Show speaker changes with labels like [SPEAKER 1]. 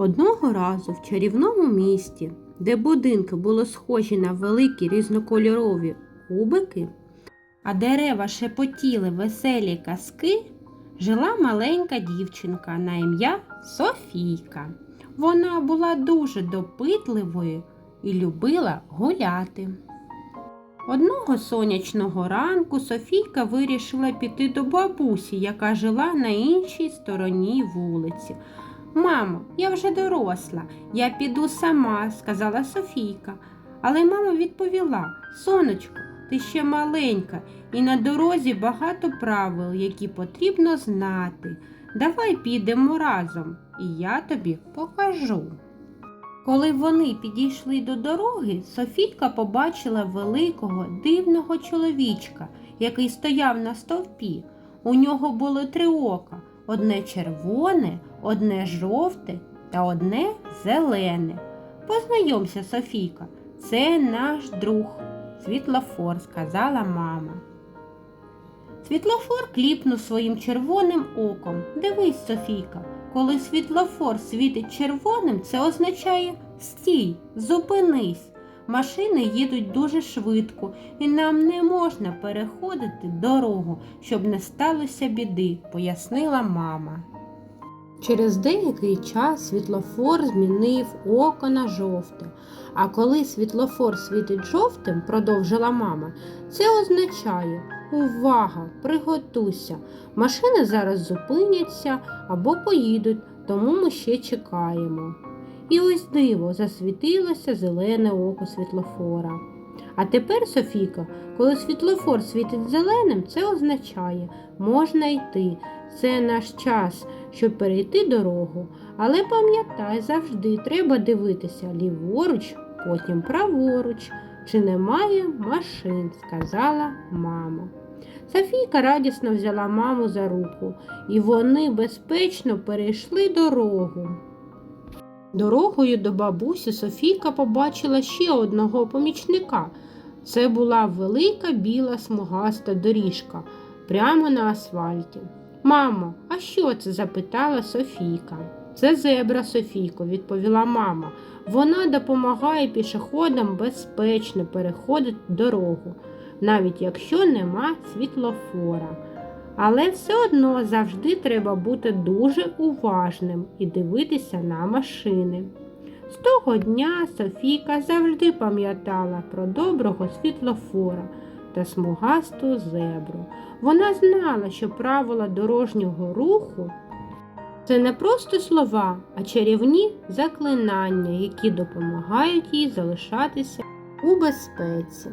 [SPEAKER 1] Одного разу в чарівному місті, де будинки були схожі на великі різнокольорові кубики, а дерева шепотіли веселі казки, жила маленька дівчинка на ім'я Софійка. Вона була дуже допитливою і любила гуляти. Одного сонячного ранку Софійка вирішила піти до бабусі, яка жила на іншій стороні вулиці. Мамо, я вже доросла, я піду сама, сказала Софійка. Але мама відповіла: Сонечко, ти ще маленька, і на дорозі багато правил, які потрібно знати. Давай підемо разом, і я тобі покажу. Коли вони підійшли до дороги, Софійка побачила великого дивного чоловічка, який стояв на стовпі. У нього було три ока: одне червоне, одне жовте та одне зелене. Познайомся, Софійка, це наш друг, світлофор, сказала мама. Світлофор кліпнув своїм червоним оком. Дивись, Софійка, коли світлофор світить червоним, це означає стій, зупинись. Машини їдуть дуже швидко, і нам не можна переходити дорогу, щоб не сталося біди, пояснила мама. Через деякий час світлофор змінив око на жовте. А коли світлофор світить жовтим, продовжила мама, це означає увага, приготуйся. Машини зараз зупиняться або поїдуть, тому ми ще чекаємо. І ось диво засвітилося зелене око світлофора. А тепер, Софійка, коли світлофор світить зеленим, це означає можна йти. Це наш час, щоб перейти дорогу. Але пам'ятай, завжди треба дивитися ліворуч, потім праворуч, чи немає машин, сказала мама. Софійка радісно взяла маму за руку, і вони безпечно перейшли дорогу. Дорогою до бабусі Софійка побачила ще одного помічника. Це була велика біла смугаста доріжка прямо на асфальті. Мамо, а що це? запитала Софійка. Це зебра, Софійко, відповіла мама. Вона допомагає пішоходам безпечно переходити дорогу, навіть якщо нема світлофора. Але все одно завжди треба бути дуже уважним і дивитися на машини. З того дня Софійка завжди пам'ятала про доброго світлофора та смугасту зебру. Вона знала, що правила дорожнього руху це не просто слова, а чарівні заклинання, які допомагають їй залишатися у безпеці.